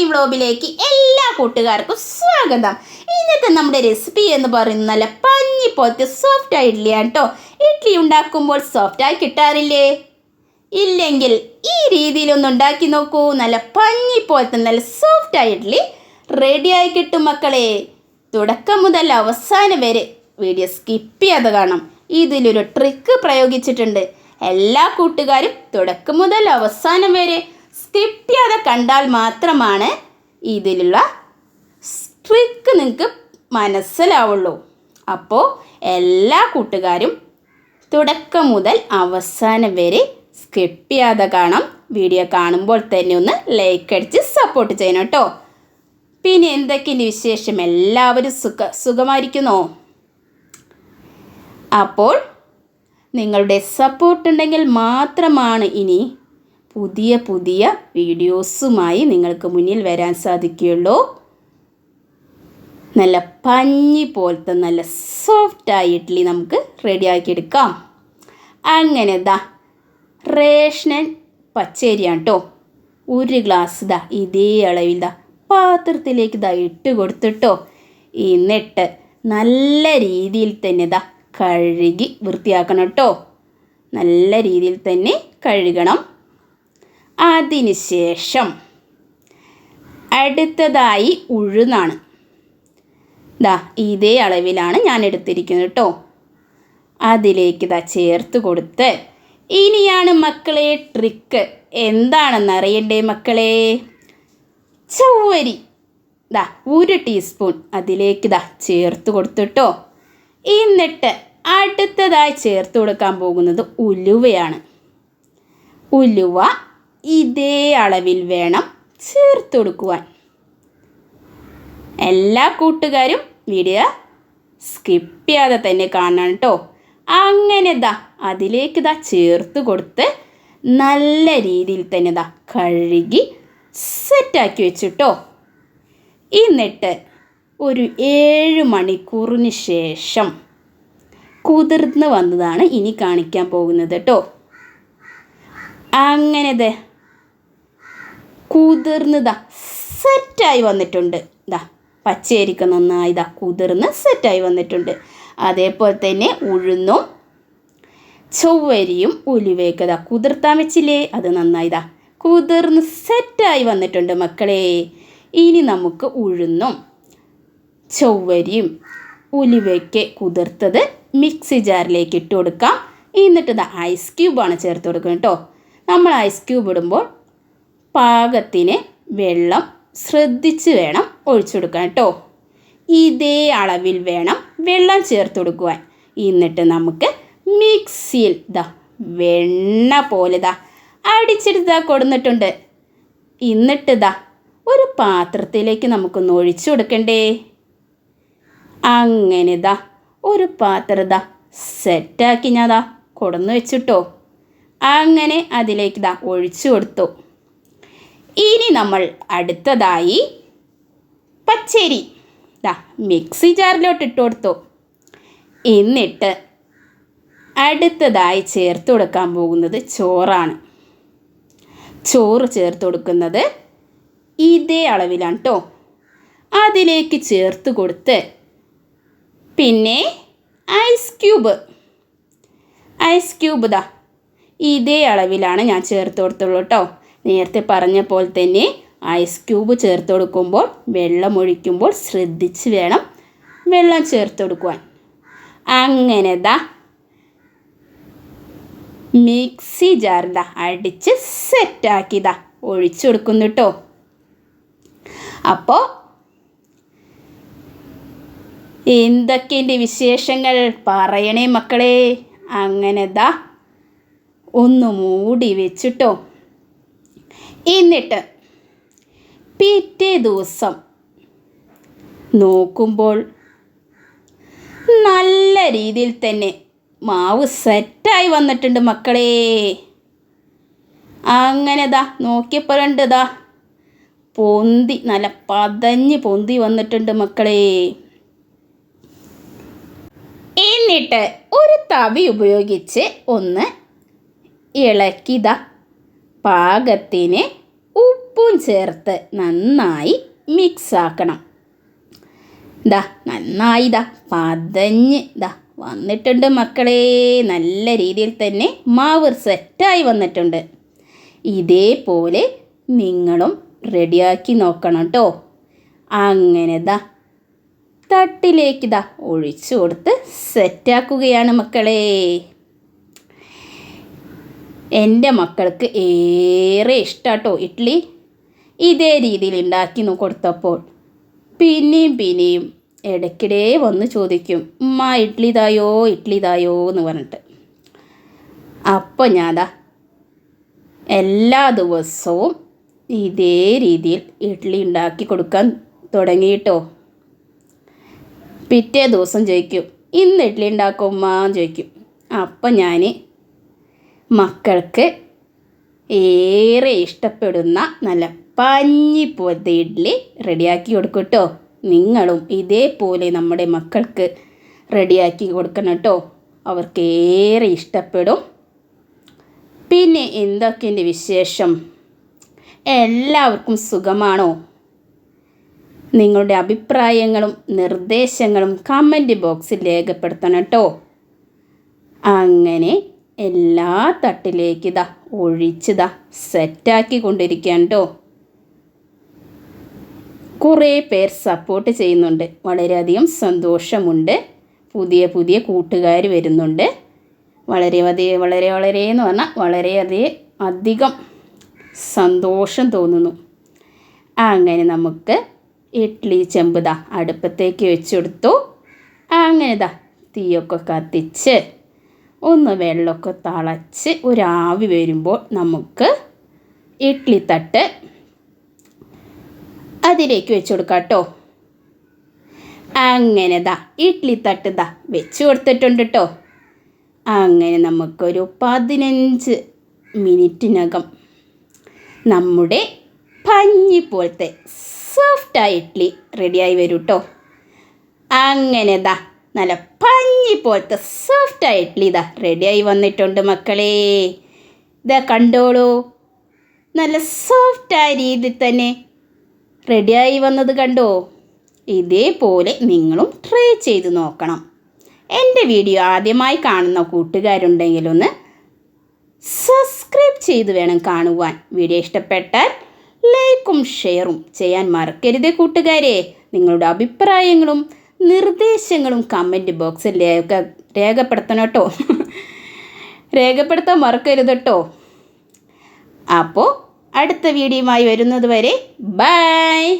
Lucky വ്ലോഗിലേക്ക് എല്ലാ കൂട്ടുകാർക്കും സ്വാഗതം. ഇന്നത്തെ നമ്മുടെ റെസിപ്പി എന്ന് പറയുന്നത് നല്ല പഞ്ഞി പോലത്തെ സോഫ്റ്റ് ഇഡ്ഡലിയാണ് കേട്ടോ ഇഡ്ഡലി ഉണ്ടാക്കുമ്പോൾ സോഫ്റ്റ് ആയി കിട്ടാറില്ലേ? ഇല്ലെങ്കിൽ ഈ രീതിയിലൊന്ന് ഉണ്ടാക്കി നോക്കൂ. നല്ല പഞ്ഞി പോലത്തെ നല്ല സോഫ്റ്റ് ഇഡ്ഡലി റെഡിയായി കിട്ടും മക്കളെ. തുടക്കം മുതൽ അവസാനം വരെ വീഡിയോ സ്കിപ്പ് ചെയ്യാതെ കാണാം ഇതിലൊരു ട്രിക്ക് പ്രയോഗിച്ചിട്ടുണ്ട്. എല്ലാ കൂട്ടുകാരും തുടക്കം മുതൽ അവസാനം വരെ ചെയ്യാതെ കണ്ടാൽ മാത്രമാണ് ഇതിലുള്ള ട്രിക്ക് നിങ്ങൾക്ക് മനസ്സിലാവുള്ളൂ. അപ്പോൾ എല്ലാ കൂട്ടുകാരും തുടക്കം മുതൽ അവസാനം വരെ സ്കിപ്പ് ചെയ്യാതെ കാണാം. വീഡിയോ കാണുമ്പോൾ തന്നെ ഒന്ന് ലൈക്ക് അടിച്ച് സപ്പോർട്ട് ചെയ്യണം കേട്ടോ. പിന്നെ എന്തൊക്കെയുണ്ട് വിശേഷം? എല്ലാവരും സുഖ സുഖമായിരിക്കുന്നോ? അപ്പോൾ നിങ്ങളുടെ സപ്പോർട്ട് ഉണ്ടെങ്കിൽ മാത്രമാണ് ഇനി പുതിയ പുതിയ വീഡിയോസുമായി നിങ്ങൾക്ക് മുന്നിൽ വരാൻ സാധിക്കുകയുള്ളൂ. നല്ല പഞ്ഞി പോലത്തെ നല്ല സോഫ്റ്റായ ഇഡ്ഡലി നമുക്ക് റെഡിയാക്കിയെടുക്കാം അങ്ങനെ ദാ റേഷനൻ പച്ചരിയാണ് കേട്ടോ ഒരു ഗ്ലാസ് ദാ ഇതേ അളവിൽ ദാ പാത്രത്തിലേക്ക് ദാ ഇട്ട് കൊടുത്തിട്ടോ. എന്നിട്ട് നല്ല രീതിയിൽ തന്നെ ദാ കഴുകി വൃത്തിയാക്കണം കേട്ടോ നല്ല രീതിയിൽ തന്നെ കഴുകണം. അതിന് ശേഷം അടുത്തതായി ഉഴുന്നാണ്. ദാ ഇതേ അളവിലാണ് ഞാൻ എടുത്തിരിക്കുന്നത് കേട്ടോ. അതിലേക്ക് ഇതാ ചേർത്ത് കൊടുത്ത് ഇനിയാണ് മക്കളെ ട്രിക്ക് എന്താണെന്ന് അറിയണ്ടേ മക്കളെ? ചവ്വരി. ദാ ഒരു ടീസ്പൂൺ അതിലേക്ക് ദാ ചേർത്ത് കൊടുത്തിട്ടോ എന്നിട്ട് അടുത്തതായി ചേർത്ത് കൊടുക്കാൻ പോകുന്നത് ഉലുവയാണ്. ഉലുവ ഇതേ അളവിൽ വേണം ചേർത്ത് കൊടുക്കുവാൻ. എല്ലാ കൂട്ടുകാരും വീഡിയോ സ്കിപ്പ് ചെയ്യാതെ തന്നെ കാണണം കേട്ടോ അങ്ങനെ ദാ അതിലേക്ക് ദാ ചേർത്ത് കൊടുത്ത് നല്ല രീതിയിൽ തന്നെ ദാ കഴുകി സെറ്റാക്കി വെച്ചിട്ടോ എന്നിട്ട് ഒരു ഏഴ് മണിക്കൂറിന് ശേഷം കുതിർന്ന് വന്നതാണ് ഇനി കാണിക്കാൻ പോകുന്നത് കേട്ടോ അങ്ങനെ ദാ സെറ്റായി വന്നിട്ടുണ്ട്. ഇതാ പച്ചയരിക്ക നന്നായി ഇതാ കുതിർന്ന് സെറ്റായി വന്നിട്ടുണ്ട്. അതേപോലെ തന്നെ ഉഴുന്നും ചൊവ്വരിയും ഉലുവയൊക്കെ ദാ കുതിർത്താൻ വെച്ചില്ലേ? അത് നന്നായി ദാ കുതിർന്ന് സെറ്റായി വന്നിട്ടുണ്ട് മക്കളെ. ഇനി നമുക്ക് ഉഴുന്നും ചൊവ്വരിയും ഉലുവയ്ക്ക് കുതിർത്തത് മിക്സി ജാറിലേക്ക് ഇട്ട് കൊടുക്കാം. എന്നിട്ട് ഇത് ഐസ് ക്യൂബാണ് ചേർത്ത് കൊടുക്കുന്നത് കേട്ടോ. നമ്മൾ ഐസ് ക്യൂബ് ഇടുമ്പോൾ പാകത്തിന് വെള്ളം ശ്രദ്ധിച്ച് വേണം ഒഴിച്ചു കൊടുക്കാൻ കേട്ടോ ഇതേ അളവിൽ വേണം വെള്ളം ചേർത്ത് കൊടുക്കുവാൻ. എന്നിട്ട് നമുക്ക് മിക്സിയിൽ ഇതാ വെണ്ണ പോലെ ഇതാ അടിച്ചെടുത്താ കൊടുന്നിട്ടുണ്ട്. എന്നിട്ട് ഇതാ ഒരു പാത്രത്തിലേക്ക് നമുക്കൊന്ന് ഒഴിച്ചു കൊടുക്കണ്ടേ. അങ്ങനെ ദാ ഒരു പാത്രം ദാ സെറ്റാക്കി ഞാൻ ദാ കൊടുന്ന് വെച്ചിട്ടോ അങ്ങനെ അതിലേക്ക് ദാ ഒഴിച്ചു കൊടുത്തു. ഇനി നമ്മൾ അടുത്തതായി പച്ചരി. ദാ മിക്സി ജാറിലോട്ട് ഇട്ട് കൊടുത്തു. എന്നിട്ട് അടുത്തതായി ചേർത്ത് കൊടുക്കാൻ പോകുന്നത് ചോറാണ്. ചോറ് ചേർത്ത് കൊടുക്കുന്നത് ഇതേ അളവിലാണ് കേട്ടോ അതിലേക്ക് ചേർത്ത് കൊടുത്ത് പിന്നെ ഐസ് ക്യൂബ് ഐസ് ക്യൂബ് ദാ ഇതേ അളവിലാണ് ഞാൻ ചേർത്ത് കൊടുത്തുള്ളൂ കേട്ടോ നേരത്തെ പറഞ്ഞ പോലെ തന്നെ ഐസ് ക്യൂബ് ചേർത്ത് കൊടുക്കുമ്പോൾ വെള്ളം ഒഴിക്കുമ്പോൾ ശ്രദ്ധിച്ച് വേണം വെള്ളം ചേർത്ത് കൊടുക്കുവാൻ. അങ്ങനെ ദാ മിക്സി ജാറിൽ അടിച്ച് സെറ്റാക്കിയതാ ഒഴിച്ചു കൊടുക്കുന്നു കേട്ടോ അപ്പോൾ എന്തൊക്കെ എന്തൊക്കെയുണ്ട് വിശേഷങ്ങൾ? പറയണേ മക്കളെ. അങ്ങനെ ദാ ഒന്ന് മൂടി വെച്ചിട്ടോ എന്നിട്ട് പിറ്റേ ദിവസം നോക്കുമ്പോൾ നല്ല രീതിയിൽ തന്നെ മാവ് സെറ്റായി വന്നിട്ടുണ്ട് മക്കളെ. അങ്ങനെ ദാ നോക്കിയപ്പോഴുണ്ട് ദാ പൊന്തി നല്ല പതഞ്ഞ് പൊന്തി വന്നിട്ടുണ്ട് മക്കളെ. എന്നിട്ട് ഒരു തവി ഉപയോഗിച്ച് ഒന്ന് ഇളക്കിത പാകത്തിന് ഉപ്പും ചേർത്ത് നന്നായി മിക്സ് ആക്കണം ദാ നന്നായി ദാ പതഞ്ഞ് ദാ വന്നിട്ടുണ്ട് മക്കളെ. നല്ല രീതിയിൽ തന്നെ മാവ് സെറ്റായി വന്നിട്ടുണ്ട്. ഇതേപോലെ നിങ്ങളും റെഡിയാക്കി നോക്കണം കേട്ടോ അങ്ങനെ ദാ തട്ടിലേക്ക് ദാ ഒഴിച്ചു കൊടുത്ത് സെറ്റാക്കുകയാണ് മക്കളെ. എന്റെ മക്കൾക്ക് ഏറെ ഇഷ്ടാട്ടോ ഇഡ്ഡലി ഇതേ രീതിയിൽ ഉണ്ടാക്കി കൊടുത്തപ്പോൾ പിന്നെയും പിന്നെയും ഇടയ്ക്കിടെ വന്ന് ചോദിക്കും ഉമ്മ ഇഡ്ഡലി തായോ ഇഡ്ഡലി തായോ എന്ന് പറഞ്ഞിട്ട്. അപ്പോൾ ഞാനതാ എല്ലാ ദിവസവും ഇതേ രീതിയിൽ ഇഡ്ഡലി ഉണ്ടാക്കി കൊടുക്കാൻ തുടങ്ങിയിട്ടോ. പിറ്റേ ദിവസം ചോദിക്കും ഇന്ന് ഇഡ്ഡലി ഉണ്ടാക്കുമ്മ ചോദിക്കും. അപ്പം ഞാൻ മക്കൾക്ക് ഏറെ ഇഷ്ടപ്പെടുന്ന നല്ല പഞ്ഞി പോലത്തെ ഇഡ്ഡലി റെഡിയാക്കി കൊടുക്കും കേട്ടോ നിങ്ങളും ഇതേപോലെ നമ്മുടെ മക്കൾക്ക് റെഡിയാക്കി കൊടുക്കണം കേട്ടോ അവർക്ക് ഏറെ ഇഷ്ടപ്പെടും. പിന്നെ എന്തൊക്കെയുണ്ട് വിശേഷം? എല്ലാവർക്കും സുഖമാണോ? നിങ്ങളുടെ അഭിപ്രായങ്ങളും നിർദ്ദേശങ്ങളും കമന്റ് ബോക്സിൽ രേഖപ്പെടുത്തണം കേട്ടോ അങ്ങനെ എല്ലാ തട്ടിലേക്ക് ഇതാ ഒഴിച്ചിതാ സെറ്റാക്കി കൊണ്ടിരിക്കുകയാണ് കേട്ടോ കുറേ പേർ സപ്പോർട്ട് ചെയ്യുന്നുണ്ട്. വളരെയധികം സന്തോഷമുണ്ട്. പുതിയ പുതിയ കൂട്ടുകാർ വരുന്നുണ്ട്. വളരെ വളരെ വളരെ എന്ന് പറഞ്ഞാൽ വളരെയധികം അധികം സന്തോഷം തോന്നുന്നു. അങ്ങനെ നമുക്ക് ഇഡ്ഡലി ചെമ്പ് ദാ അടുപ്പത്തേക്ക് വെച്ചെടുത്തു അങ്ങനെ ദാ തീയൊക്കെ കത്തിച്ച് ഒന്ന് വെള്ളമൊക്കെ തിളച്ച് ഒരാവി വരുമ്പോൾ നമുക്ക് ഇഡ്ഡലി തട്ട് അതിലേക്ക് വെച്ച് കൊടുക്കാം കേട്ടോ. അങ്ങനെ ദാ ഇഡ്ഡലി തട്ട് ദാ വെച്ച് കൊടുത്തിട്ടുണ്ട് കേട്ടോ. അങ്ങനെ നമുക്കൊരു പതിനഞ്ച് മിനിറ്റിനകം നമ്മുടെ പഞ്ഞി പോലത്തെ സോഫ്റ്റായ ഇഡ്ഡലി റെഡിയായി വരും കേട്ടോ. അങ്ങനെ ദാ നല്ല പഞ്ഞി പോലത്തെ സോഫ്റ്റ് ഇഡ്ഡലി ഇതാ റെഡിയായി വന്നിട്ടുണ്ട് മക്കളെ. ഇതാ കണ്ടോളൂ. നല്ല സോഫ്റ്റായ രീതിയിൽ തന്നെ റെഡിയായി വന്നത് കണ്ടോ? ഇതേപോലെ നിങ്ങളും ട്രൈ ചെയ്ത് നോക്കണം. എന്റെ വീഡിയോ ആദ്യമായി കാണുന്ന കൂട്ടുകാരുണ്ടെങ്കിൽ ഒന്ന് സബ്സ്ക്രൈബ് ചെയ്ത് വേണം കാണുവാൻ. വീഡിയോ ഇഷ്ടപ്പെട്ടാൽ ലൈക്കും ഷെയറും ചെയ്യാൻ മറക്കരുത് കൂട്ടുകാരെ. നിങ്ങളുടെ അഭിപ്രായങ്ങളും നിർദ്ദേശങ്ങളും കമന്റ് ബോക്സിൽ രേഖ രേഖപ്പെടുത്തണം കേട്ടോ. രേഖപ്പെടുത്താൻ മറക്കരുത് കേട്ടോ. അപ്പോൾ അടുത്ത വീഡിയോയുമായി വരുന്നത് വരെ ബൈ.